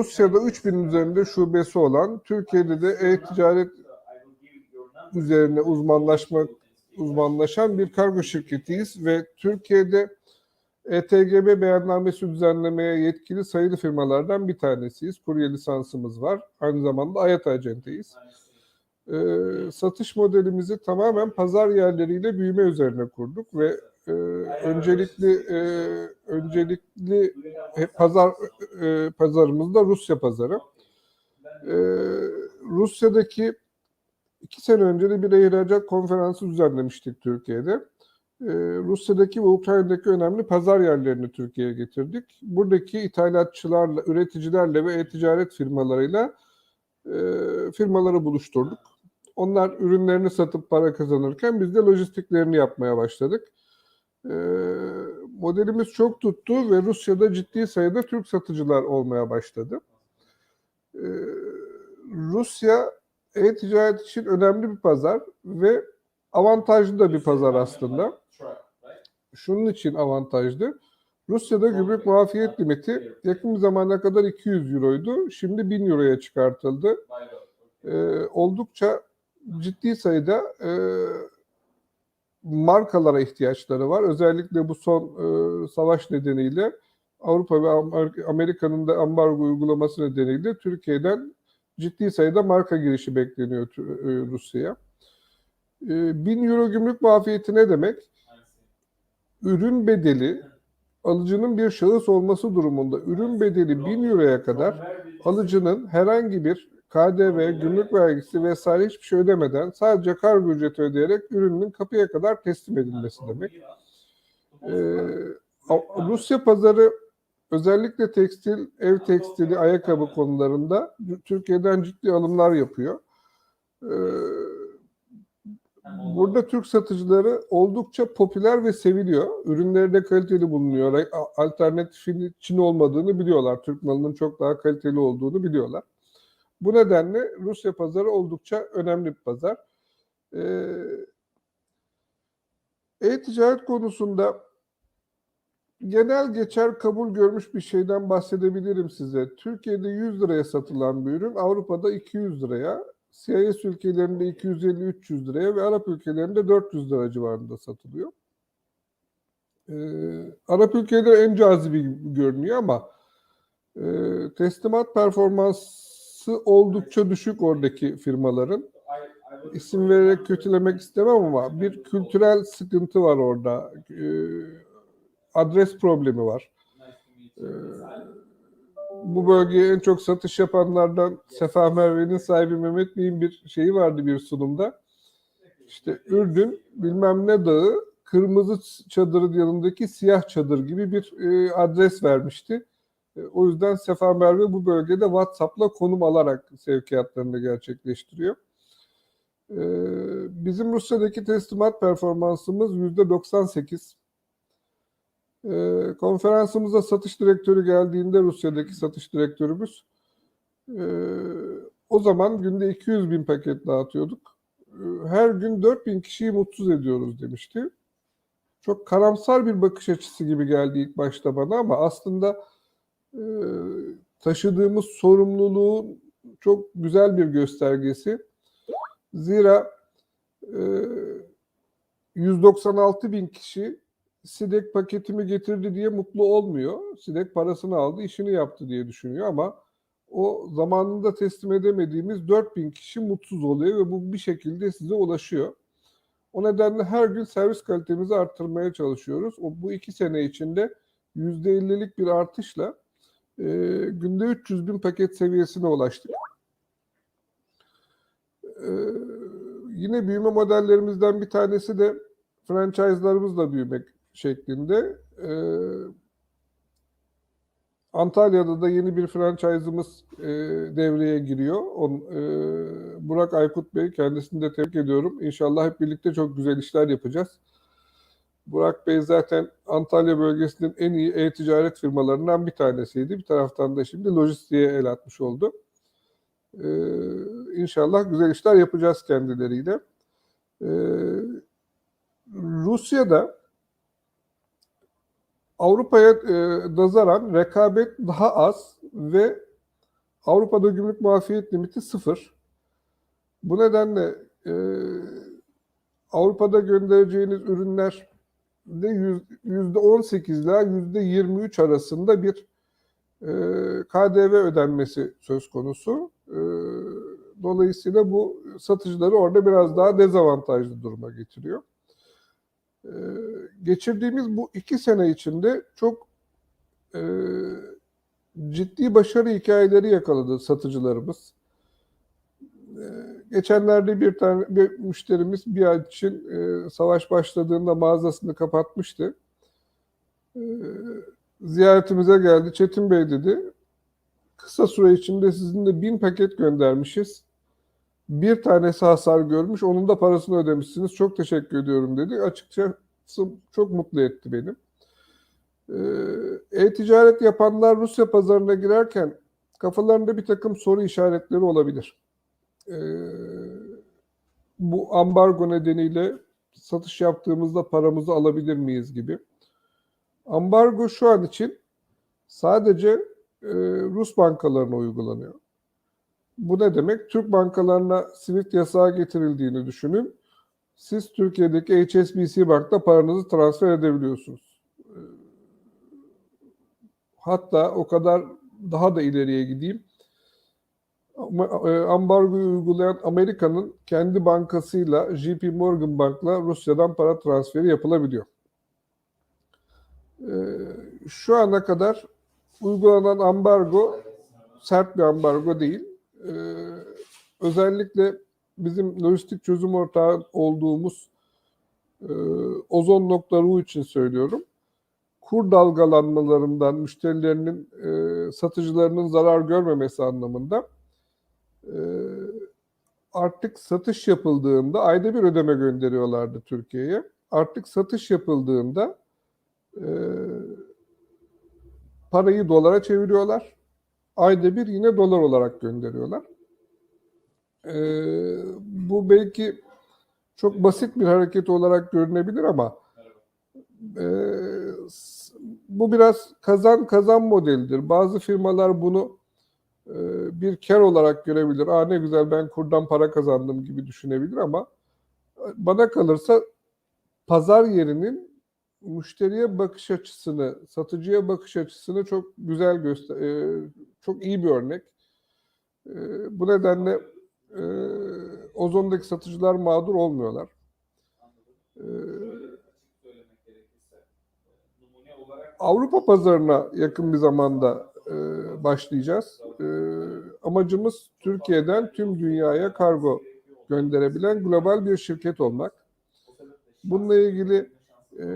Rusya'da 3000 üzerinde şubesi olan, Türkiye'de de e-ticaret üzerine uzmanlaşmak uzmanlaşan bir kargo şirketiyiz ve Türkiye'de ETGB beyannamesi düzenlemeye yetkili sayılı firmalardan bir tanesiyiz. Kurye lisansımız var. Aynı zamanda AYAT acenteyiz. Ee, satış modelimizi tamamen pazar yerleriyle büyüme üzerine kurduk ve e, öncelikli e, öncelikli pazar e, pazarımız da Rusya pazarı. E, Rusya'daki iki sene önce de bir ihracat konferansı düzenlemiştik Türkiye'de. Ee, Rusya'daki ve Ukrayna'daki önemli pazar yerlerini Türkiye'ye getirdik. Buradaki ithalatçılarla, üreticilerle ve e-ticaret firmalarıyla e, firmaları buluşturduk. Onlar ürünlerini satıp para kazanırken biz de lojistiklerini yapmaya başladık. E, modelimiz çok tuttu ve Rusya'da ciddi sayıda Türk satıcılar olmaya başladı. E, Rusya e-ticaret için önemli bir pazar ve avantajlı da bir pazar aslında. Şunun için avantajlı. Rusya'da gümrük muafiyet limiti yakın bir zamana kadar 200 euroydu. Şimdi 1000 euroya çıkartıldı. Ee, oldukça ciddi sayıda e, markalara ihtiyaçları var. Özellikle bu son e, savaş nedeniyle Avrupa ve Amerika'nın da ambargo uygulaması nedeniyle Türkiye'den ciddi sayıda marka girişi bekleniyor e, Rusya'ya. 1000 euro gümrük muafiyeti ne demek? Ürün bedeli alıcının bir şahıs olması durumunda ürün bedeli 1000 euroya kadar alıcının herhangi bir KDV, gümrük vergisi vesaire hiçbir şey ödemeden sadece kargo ücreti ödeyerek ürünün kapıya kadar teslim edilmesi demek. Ee, Rusya pazarı özellikle tekstil, ev tekstili, ayakkabı konularında Türkiye'den ciddi alımlar yapıyor. Ee, burada Türk satıcıları oldukça popüler ve seviliyor. Ürünleri de kaliteli bulunuyor. Alternatifin Çin olmadığını biliyorlar. Türk malının çok daha kaliteli olduğunu biliyorlar. Bu nedenle Rusya pazarı oldukça önemli bir pazar. Ee, e-ticaret konusunda genel geçer kabul görmüş bir şeyden bahsedebilirim size. Türkiye'de 100 liraya satılan bir ürün Avrupa'da 200 liraya, CIS ülkelerinde 250-300 liraya ve Arap ülkelerinde 400 lira civarında satılıyor. Ee, Arap ülkeleri en cazibi görünüyor ama e, teslimat performansı oldukça düşük oradaki firmaların. İsim vererek kötülemek istemem ama bir kültürel sıkıntı var orada. Ee, adres problemi var. Ee, bu bölgeye en çok satış yapanlardan Sefa Merve'nin sahibi Mehmet Bey'in bir şeyi vardı bir sunumda. İşte Ürdün bilmem ne dağı kırmızı çadırın yanındaki siyah çadır gibi bir e, adres vermişti. E, o yüzden Sefa Merve bu bölgede WhatsApp'la konum alarak sevkiyatlarını gerçekleştiriyor. E, bizim Rusya'daki teslimat performansımız %98. E, konferansımıza satış direktörü geldiğinde Rusya'daki satış direktörümüz o zaman günde 200 bin paket dağıtıyorduk. Her gün 4 bin kişiyi mutsuz ediyoruz demişti. Çok karamsar bir bakış açısı gibi geldi ilk başta bana ama aslında e, taşıdığımız sorumluluğun çok güzel bir göstergesi. Zira e, 196 bin kişi SİDEK paketimi getirdi diye mutlu olmuyor. SİDEK parasını aldı, işini yaptı diye düşünüyor ama o zamanında teslim edemediğimiz 4000 kişi mutsuz oluyor ve bu bir şekilde size ulaşıyor. O nedenle her gün servis kalitemizi arttırmaya çalışıyoruz. O, bu iki sene içinde %50'lik bir artışla e, günde 300 bin paket seviyesine ulaştık. E, yine büyüme modellerimizden bir tanesi de franchise'larımızla büyümek şeklinde. E, Antalya'da da yeni bir franchise'ımız e, devreye giriyor. On, e, Burak Aykut Bey kendisini de tebrik ediyorum. İnşallah hep birlikte çok güzel işler yapacağız. Burak Bey zaten Antalya bölgesinin en iyi e-ticaret firmalarından bir tanesiydi. Bir taraftan da şimdi lojistiğe el atmış oldu. Ee, inşallah güzel işler yapacağız kendileriyle. Ee, Rusya'da Avrupa'ya e, nazaran rekabet daha az ve Avrupa'da gümrük muafiyet limiti sıfır. Bu nedenle e, Avrupa'da göndereceğiniz ürünler yüzde 18 ile yüzde 23 arasında bir e, KDV ödenmesi söz konusu. E, dolayısıyla bu satıcıları orada biraz daha dezavantajlı duruma getiriyor. E, geçirdiğimiz bu iki sene içinde çok e, ciddi başarı hikayeleri yakaladı satıcılarımız. E, geçenlerde bir tane bir müşterimiz bir ay için e, savaş başladığında mağazasını kapatmıştı. E, ziyaretimize geldi. Çetin Bey dedi. Kısa süre içinde sizinle bin paket göndermişiz. Bir tanesi hasar görmüş. Onun da parasını ödemişsiniz. Çok teşekkür ediyorum dedi. Açıkçası çok mutlu etti beni. Ee, E-ticaret yapanlar Rusya pazarına girerken kafalarında bir takım soru işaretleri olabilir. Ee, bu ambargo nedeniyle satış yaptığımızda paramızı alabilir miyiz gibi. Ambargo şu an için sadece e, Rus bankalarına uygulanıyor. Bu ne demek? Türk bankalarına SWIFT yasağı getirildiğini düşünün. Siz Türkiye'deki HSBC Bank'ta paranızı transfer edebiliyorsunuz. Hatta o kadar daha da ileriye gideyim. E, Ambargoyu uygulayan Amerika'nın kendi bankasıyla JP Morgan Bank'la Rusya'dan para transferi yapılabiliyor. Ee, Şu ana kadar uygulanan ambargo sert bir ambargo değil. Ee, özellikle bizim lojistik çözüm ortağı olduğumuz e, ozon.ru için söylüyorum. Kur dalgalanmalarından müşterilerinin, e, satıcılarının zarar görmemesi anlamında e, artık satış yapıldığında ayda bir ödeme gönderiyorlardı Türkiye'ye. Artık satış yapıldığında e, parayı dolara çeviriyorlar. Ayda bir yine dolar olarak gönderiyorlar. E, bu belki çok basit bir hareket olarak görünebilir ama e, bu biraz kazan kazan modelidir. Bazı firmalar bunu bir kar olarak görebilir. Aa ne güzel ben kurdan para kazandım gibi düşünebilir ama e, bana kalırsa pazar yerinin müşteriye bakış açısını, satıcıya bakış açısını çok güzel göster, e, çok iyi bir örnek. E, bu nedenle e, Ozon'daki satıcılar mağdur olmuyorlar. E, e, Avrupa pazarına yakın bir zamanda e, başlayacağız. E, amacımız Türkiye'den tüm dünyaya kargo gönderebilen global bir şirket olmak. Bununla ilgili e,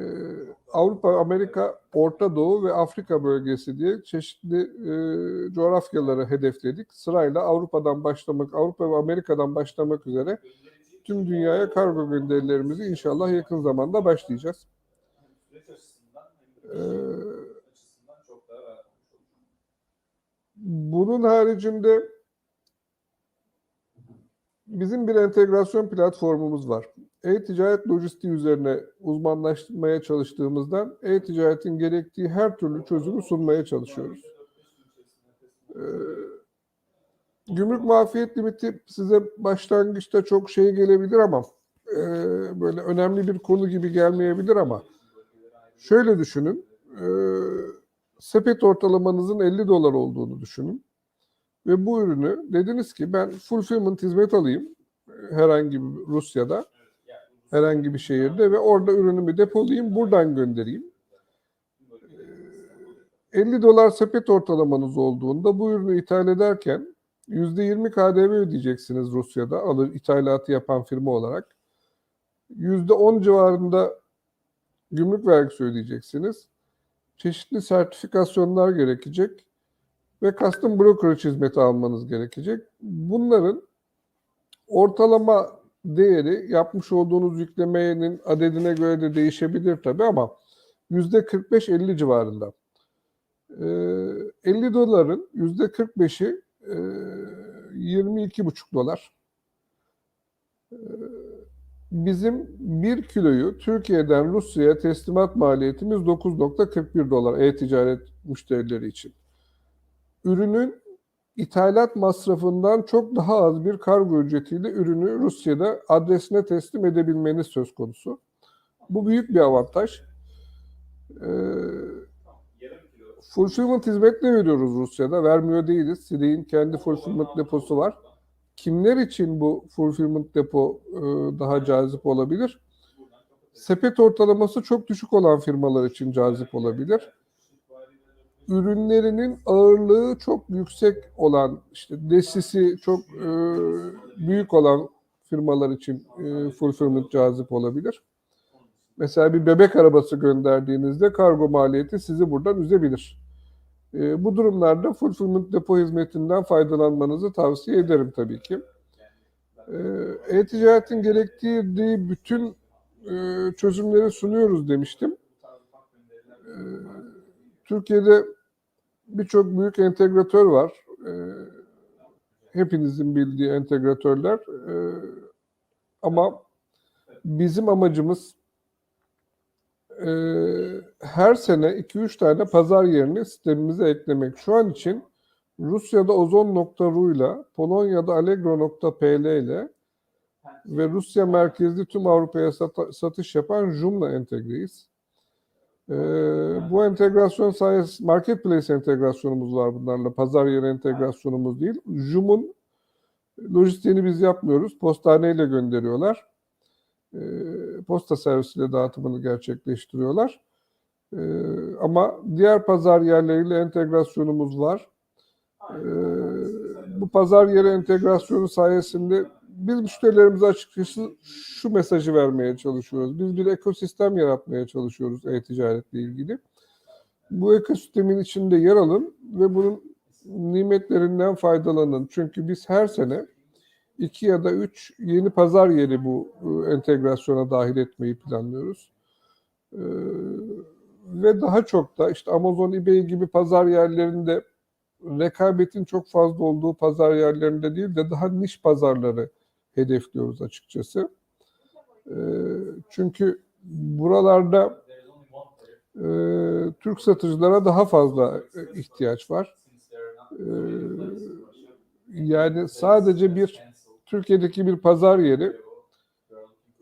Avrupa, Amerika, Orta Doğu ve Afrika bölgesi diye çeşitli e, coğrafyaları hedefledik. Sırayla Avrupa'dan başlamak, Avrupa ve Amerika'dan başlamak üzere tüm dünyaya kargo gönderilerimizi inşallah yakın zamanda başlayacağız. Ee, Bunun haricinde bizim bir entegrasyon platformumuz var. E-ticaret lojistiği üzerine uzmanlaşmaya çalıştığımızdan e-ticaretin gerektiği her türlü çözümü sunmaya çalışıyoruz. Ee, gümrük muafiyet limiti size başlangıçta çok şey gelebilir ama e, böyle önemli bir konu gibi gelmeyebilir ama şöyle düşünün. e, sepet ortalamanızın 50 dolar olduğunu düşünün. Ve bu ürünü dediniz ki ben fulfillment hizmet alayım e, herhangi bir Rusya'da herhangi bir şehirde ve orada ürünümü depolayayım buradan göndereyim. Ee, 50 dolar sepet ortalamanız olduğunda bu ürünü ithal ederken %20 KDV ödeyeceksiniz Rusya'da alır ithalatı yapan firma olarak. %10 civarında gümrük vergisi ödeyeceksiniz. Çeşitli sertifikasyonlar gerekecek ve custom brokerage hizmeti almanız gerekecek. Bunların ortalama değeri yapmış olduğunuz yüklemenin adedine göre de değişebilir tabii ama yüzde 45-50 civarında. Ee, 50 doların yüzde 45'i e, 22,5 dolar. Ee, Bizim 1 kiloyu Türkiye'den Rusya'ya teslimat maliyetimiz 9.41 dolar e-ticaret müşterileri için. Ürünün ithalat masrafından çok daha az bir kargo ücretiyle ürünü Rusya'da adresine teslim edebilmeniz söz konusu. Bu büyük bir avantaj. Ee, fulfillment hizmetini veriyoruz Rusya'da. Vermiyor değiliz. Side'in kendi fulfillment deposu var. Kimler için bu fulfillment depo e, daha cazip olabilir? Sepet ortalaması çok düşük olan firmalar için cazip olabilir. Ürünlerinin ağırlığı çok yüksek olan, işte desisi çok e, büyük olan firmalar için e, fulfillment cazip olabilir. Mesela bir bebek arabası gönderdiğinizde kargo maliyeti sizi buradan üzebilir. E, bu durumlarda fulfillment depo hizmetinden faydalanmanızı tavsiye ederim tabii ki. E, E-ticaretin gerektirdiği bütün e, çözümleri sunuyoruz demiştim. E, Türkiye'de birçok büyük entegratör var. E, hepinizin bildiği entegratörler. E, ama bizim amacımız e, her sene 2-3 tane pazar yerini sistemimize eklemek. Şu an için Rusya'da Ozon.ru ile Polonya'da Allegro.pl ile ve Rusya merkezli tüm Avrupa'ya sata- satış yapan Joomla entegreyiz. Ee, bu entegrasyon sayesinde marketplace entegrasyonumuz var bunlarla. Pazar yeri entegrasyonumuz değil. Joom'un lojistiğini biz yapmıyoruz. Postaneyle gönderiyorlar. Ee, posta servisiyle dağıtımını gerçekleştiriyorlar. Ee, ama diğer pazar yerleriyle entegrasyonumuz var. Ee, bu pazar yeri entegrasyonu sayesinde biz müşterilerimize açıkçası şu mesajı vermeye çalışıyoruz. Biz bir ekosistem yaratmaya çalışıyoruz e-ticaretle ilgili. Bu ekosistemin içinde yer alın ve bunun nimetlerinden faydalanın. Çünkü biz her sene iki ya da üç yeni pazar yeri bu e, entegrasyona dahil etmeyi planlıyoruz. Ee, ve daha çok da işte Amazon, eBay gibi pazar yerlerinde rekabetin çok fazla olduğu pazar yerlerinde değil de daha niş pazarları hedefliyoruz açıkçası. Ee, çünkü buralarda e, Türk satıcılara daha fazla e, ihtiyaç var. Yani sadece bir Türkiye'deki bir pazar yeri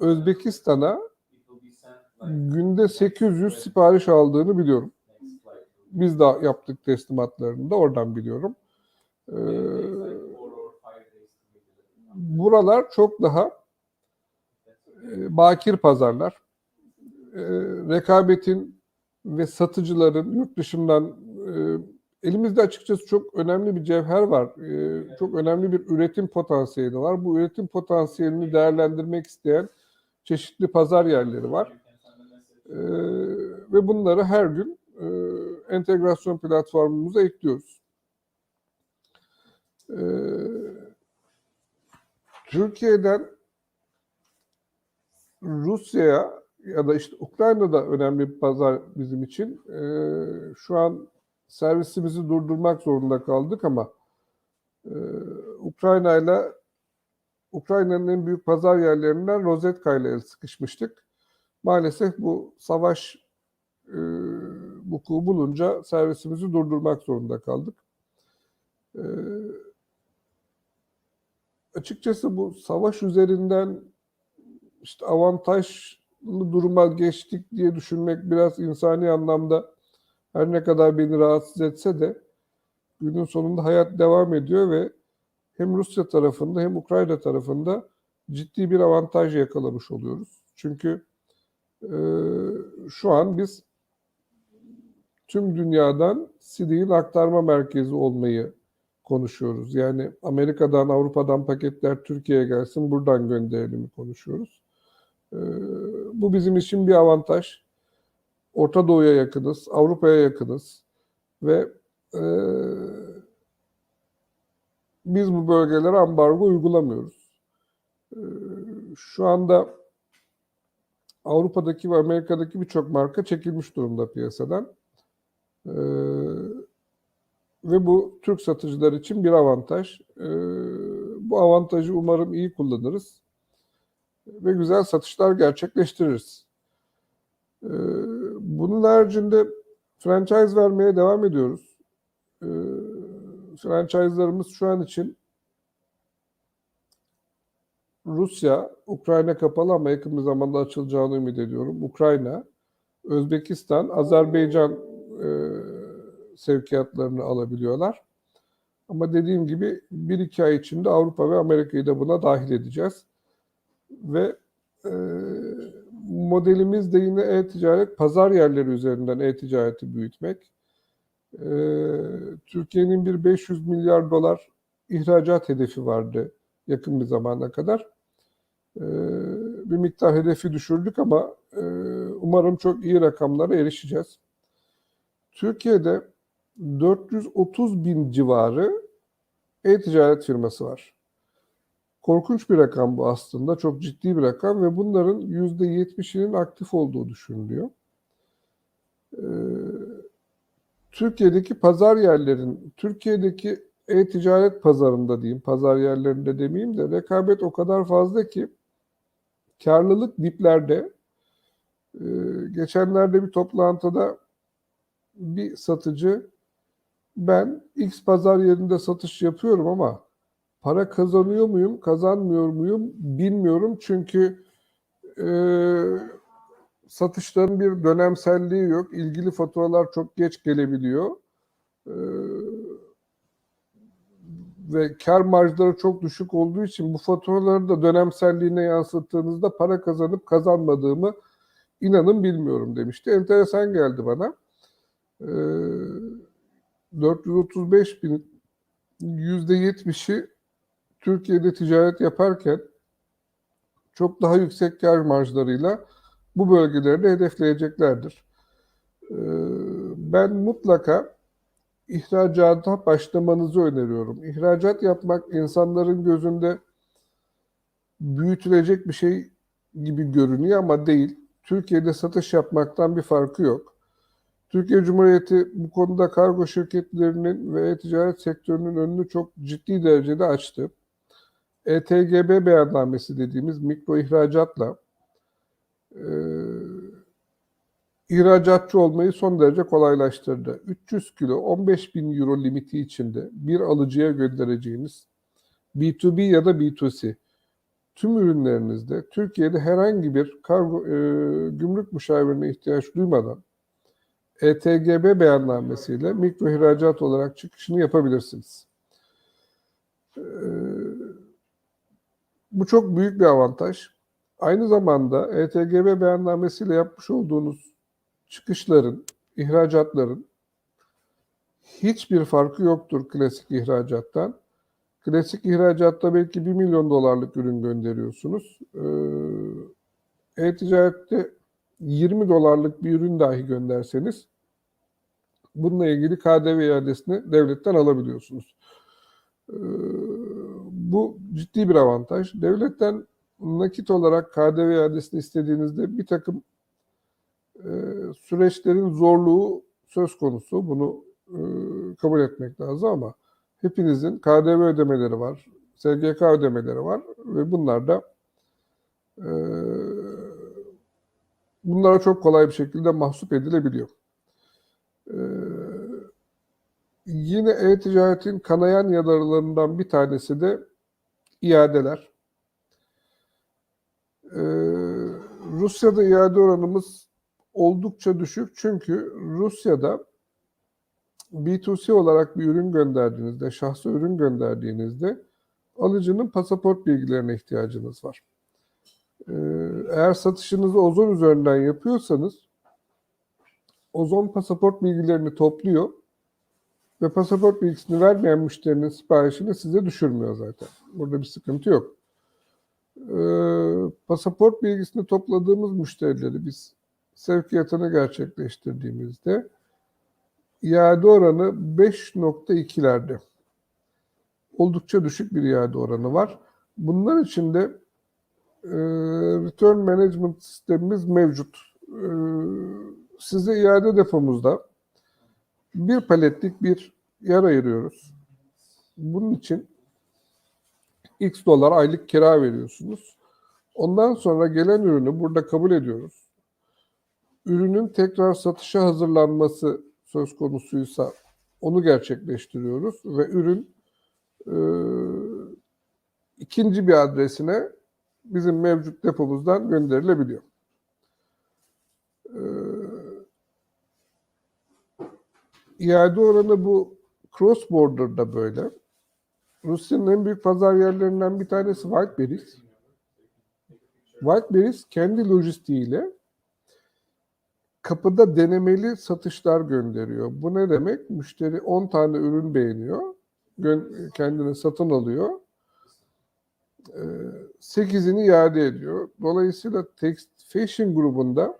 Özbekistan'a günde 800 sipariş aldığını biliyorum. Biz de yaptık teslimatlarını da oradan biliyorum. Ee, buralar çok daha e, bakir pazarlar. E, rekabetin ve satıcıların yurt dışından e, elimizde açıkçası çok önemli bir cevher var. E, çok önemli bir üretim potansiyeli var. Bu üretim potansiyelini değerlendirmek isteyen çeşitli pazar yerleri var. E, ve bunları her gün e, entegrasyon platformumuza ekliyoruz. E, Türkiye'den Rusya'ya ya da işte Ukrayna'da önemli bir pazar bizim için. Ee, şu an servisimizi durdurmak zorunda kaldık ama e, Ukrayna ile Ukrayna'nın en büyük pazar yerlerinden Rozetka ile el sıkışmıştık. Maalesef bu savaş e, vuku bulunca servisimizi durdurmak zorunda kaldık. E, açıkçası bu savaş üzerinden işte avantajlı duruma geçtik diye düşünmek biraz insani anlamda her ne kadar beni rahatsız etse de günün sonunda hayat devam ediyor ve hem Rusya tarafında hem Ukrayna tarafında ciddi bir avantaj yakalamış oluyoruz. Çünkü e, şu an biz tüm dünyadan SİDİ'nin aktarma merkezi olmayı konuşuyoruz. Yani Amerika'dan, Avrupa'dan paketler Türkiye'ye gelsin, buradan gönderelim konuşuyoruz. Ee, bu bizim için bir avantaj. Orta Doğu'ya yakınız, Avrupa'ya yakınız ve e, biz bu bölgelere ambargo uygulamıyoruz. Ee, şu anda Avrupa'daki ve Amerika'daki birçok marka çekilmiş durumda piyasadan. Ee, ve bu Türk satıcılar için bir avantaj. Ee, bu avantajı umarım iyi kullanırız ve güzel satışlar gerçekleştiririz. Ee, bunun haricinde franchise vermeye devam ediyoruz. Ee, franchise'larımız şu an için Rusya, Ukrayna kapalı ama yakın bir zamanda açılacağını ümit ediyorum. Ukrayna, Özbekistan, Azerbaycan e, sevkiyatlarını alabiliyorlar. Ama dediğim gibi bir iki ay içinde Avrupa ve Amerika'yı da buna dahil edeceğiz. Ve e, modelimiz de yine e-ticaret, pazar yerleri üzerinden e-ticareti büyütmek. E, Türkiye'nin bir 500 milyar dolar ihracat hedefi vardı yakın bir zamana kadar. E, bir miktar hedefi düşürdük ama e, umarım çok iyi rakamlara erişeceğiz. Türkiye'de 430 bin civarı e-ticaret firması var. Korkunç bir rakam bu aslında. Çok ciddi bir rakam ve bunların %70'inin aktif olduğu düşünülüyor. Ee, Türkiye'deki pazar yerlerin, Türkiye'deki e-ticaret pazarında diyeyim, pazar yerlerinde demeyeyim de rekabet o kadar fazla ki karlılık diplerde. Ee, geçenlerde bir toplantıda bir satıcı ben X pazar yerinde satış yapıyorum ama para kazanıyor muyum, kazanmıyor muyum bilmiyorum. Çünkü e, satışların bir dönemselliği yok. İlgili faturalar çok geç gelebiliyor. E, ve kar marjları çok düşük olduğu için bu faturaları da dönemselliğine yansıttığınızda para kazanıp kazanmadığımı inanın bilmiyorum demişti. Enteresan geldi bana. E, 435 bin %70'i Türkiye'de ticaret yaparken çok daha yüksek kar marjlarıyla bu bölgeleri de hedefleyeceklerdir. Ee, Ben mutlaka ihracata başlamanızı öneriyorum. İhracat yapmak insanların gözünde büyütülecek bir şey gibi görünüyor ama değil. Türkiye'de satış yapmaktan bir farkı yok. Türkiye Cumhuriyeti bu konuda kargo şirketlerinin ve ticaret sektörünün önünü çok ciddi derecede açtı. ETGB beyannamesi dediğimiz mikro ihracatla e, ihracatçı olmayı son derece kolaylaştırdı. 300 kilo 15 bin euro limiti içinde bir alıcıya göndereceğiniz B2B ya da B2C tüm ürünlerinizde Türkiye'de herhangi bir kargo, e, gümrük müşavirine ihtiyaç duymadan ETGB beyannamesiyle mikro ihracat olarak çıkışını yapabilirsiniz. Ee, bu çok büyük bir avantaj. Aynı zamanda ETGB beyannamesiyle yapmış olduğunuz çıkışların, ihracatların hiçbir farkı yoktur klasik ihracattan. Klasik ihracatta belki 1 milyon dolarlık ürün gönderiyorsunuz. Ee, E-ticarette 20 dolarlık bir ürün dahi gönderseniz bununla ilgili KDV iadesini devletten alabiliyorsunuz. Bu ciddi bir avantaj. Devletten nakit olarak KDV iadesini istediğinizde bir takım e, süreçlerin zorluğu söz konusu. Bunu e, kabul etmek lazım ama hepinizin KDV ödemeleri var, SGK ödemeleri var ve bunlar da e, bunlara çok kolay bir şekilde mahsup edilebiliyor. Ee, yine e-ticaretin kanayan yaralarından bir tanesi de iadeler. Ee, Rusya'da iade oranımız oldukça düşük çünkü Rusya'da B2C olarak bir ürün gönderdiğinizde, şahsi ürün gönderdiğinizde alıcının pasaport bilgilerine ihtiyacınız var. Ee, eğer satışınızı Ozon üzerinden yapıyorsanız Ozon pasaport bilgilerini topluyor ve pasaport bilgisini vermeyen müşterinin siparişini size düşürmüyor zaten. Burada bir sıkıntı yok. Ee, pasaport bilgisini topladığımız müşterileri biz sevkiyatını gerçekleştirdiğimizde iade oranı 5.2'lerde. Oldukça düşük bir iade oranı var. Bunlar içinde e, return management sistemimiz mevcut. E, size iade depomuzda bir paletlik bir yer ayırıyoruz. Bunun için X dolar aylık kira veriyorsunuz. Ondan sonra gelen ürünü burada kabul ediyoruz. Ürünün tekrar satışa hazırlanması söz konusuysa onu gerçekleştiriyoruz ve ürün e, ikinci bir adresine bizim mevcut depomuzdan gönderilebiliyor. E, iade oranı bu cross border'da böyle. Rusya'nın en büyük pazar yerlerinden bir tanesi Whiteberries. Whiteberries kendi lojistiğiyle kapıda denemeli satışlar gönderiyor. Bu ne demek? Müşteri 10 tane ürün beğeniyor, kendine satın alıyor. 8'ini iade ediyor. Dolayısıyla Text Fashion grubunda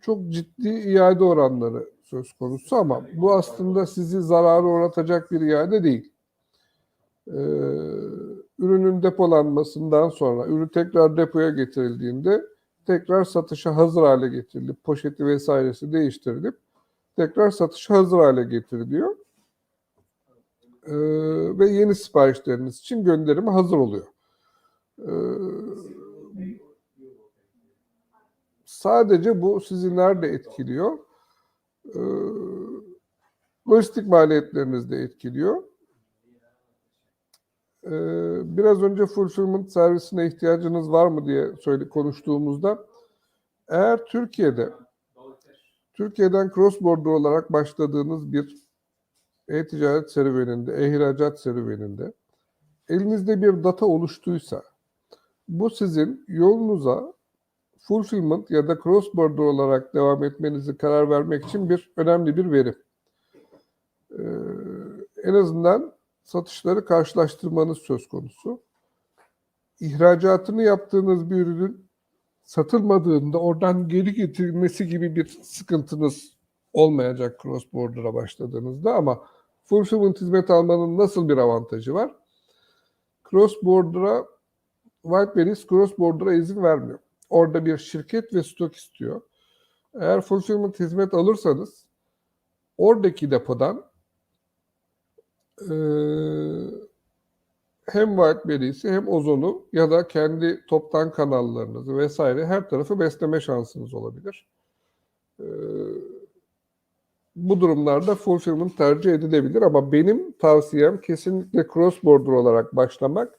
çok ciddi iade oranları söz konusu ama bu aslında sizi zarara uğratacak bir iade değil. Ee, ürünün depolanmasından sonra ürün tekrar depoya getirildiğinde tekrar satışa hazır hale getirilip poşeti vesairesi değiştirilip tekrar satışa hazır hale getiriliyor. Ee, ve yeni siparişleriniz için gönderime hazır oluyor. Ee, sadece bu sizi nerede etkiliyor? Ee, lojistik maliyetlerinizi de etkiliyor. Ee, biraz önce fulfillment servisine ihtiyacınız var mı diye söyle konuştuğumuzda eğer Türkiye'de Türkiye'den cross border olarak başladığınız bir e-ticaret serüveninde, e-ihracat serüveninde elinizde bir data oluştuysa bu sizin yolunuza fulfillment ya da cross border olarak devam etmenizi karar vermek için bir önemli bir veri. Ee, en azından satışları karşılaştırmanız söz konusu. İhracatını yaptığınız bir ürünün satılmadığında oradan geri getirilmesi gibi bir sıkıntınız olmayacak cross border'a başladığınızda ama fulfillment hizmet almanın nasıl bir avantajı var? Cross border'a Whiteberries cross border'a izin vermiyor. Orada bir şirket ve stok istiyor. Eğer fulfillment hizmet alırsanız oradaki depodan eee, hem Whiteberries'i hem Ozon'u ya da kendi toptan kanallarınızı vesaire her tarafı besleme şansınız olabilir. Eee, bu durumlarda fulfillment tercih edilebilir ama benim tavsiyem kesinlikle cross border olarak başlamak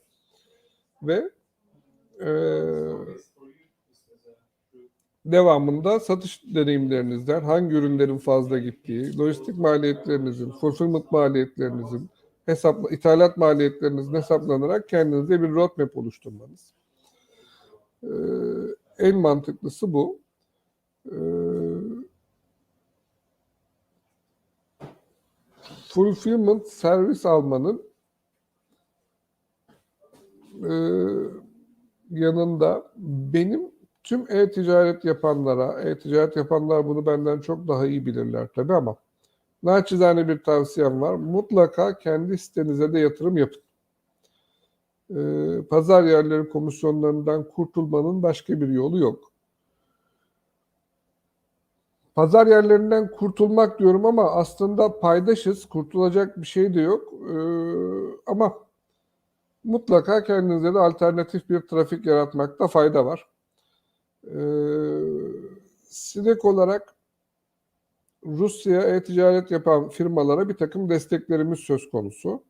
ve eee, devamında satış deneyimlerinizden hangi ürünlerin fazla gittiği, lojistik maliyetlerinizin, fulfillment maliyetlerinizin, hesapla, ithalat maliyetlerinizin hesaplanarak kendinize bir roadmap oluşturmanız. Ee, en mantıklısı bu. Ee, fulfillment servis almanın e, yanında benim tüm e-ticaret yapanlara, e-ticaret yapanlar bunu benden çok daha iyi bilirler tabii ama naçizane bir tavsiyem var. Mutlaka kendi sitenize de yatırım yapın. Ee, pazar yerleri komisyonlarından kurtulmanın başka bir yolu yok. Pazar yerlerinden kurtulmak diyorum ama aslında paydaşız, kurtulacak bir şey de yok. Ee, ama mutlaka kendinize de alternatif bir trafik yaratmakta fayda var. Ee, SİDEK olarak Rusya e-ticaret yapan firmalara bir takım desteklerimiz söz konusu.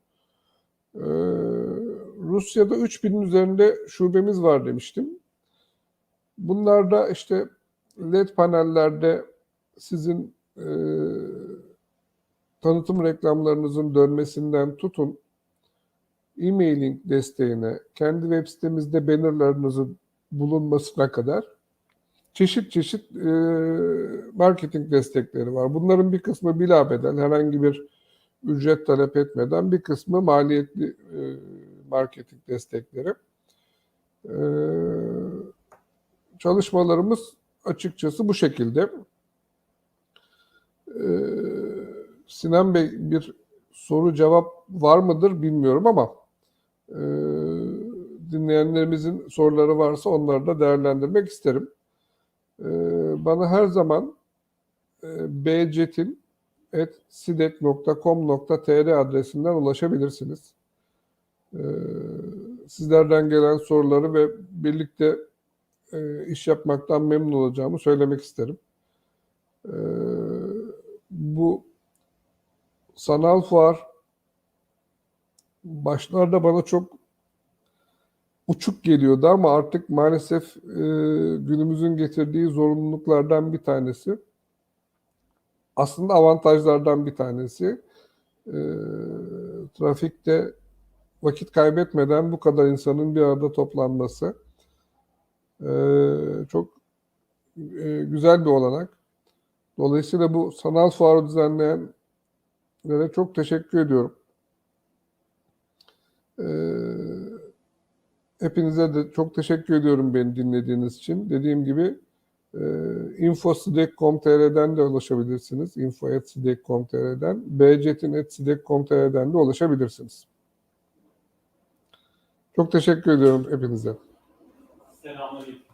Ee, Rusya'da 3000'in üzerinde şubemiz var demiştim. Bunlarda işte LED panellerde sizin e, tanıtım reklamlarınızın dönmesinden tutun, e-mailing desteğine, kendi web sitemizde bannerlarınızın bulunmasına kadar çeşit çeşit e, marketing destekleri var. Bunların bir kısmı bilabeden herhangi bir ücret talep etmeden bir kısmı maliyetli e, marketing destekleri. E, çalışmalarımız açıkçası bu şekilde. E, Sinan Bey bir soru cevap var mıdır bilmiyorum ama e, dinleyenlerimizin soruları varsa onları da değerlendirmek isterim. Ee, bana her zaman e, adresinden ulaşabilirsiniz. Ee, sizlerden gelen soruları ve birlikte e, iş yapmaktan memnun olacağımı söylemek isterim. Ee, bu sanal fuar başlarda bana çok uçuk geliyordu ama artık maalesef e, günümüzün getirdiği zorunluluklardan bir tanesi. Aslında avantajlardan bir tanesi. E, trafikte vakit kaybetmeden bu kadar insanın bir arada toplanması e, çok e, güzel bir olanak. Dolayısıyla bu sanal fuarı düzenleyenlere çok teşekkür ediyorum. E, hepinize de çok teşekkür ediyorum beni dinlediğiniz için. Dediğim gibi e, info.sidek.com.tr'den de ulaşabilirsiniz. info.sidek.com.tr'den bcetin.sidek.com.tr'den de ulaşabilirsiniz. Çok teşekkür ediyorum hepinize. Selamünaleyküm.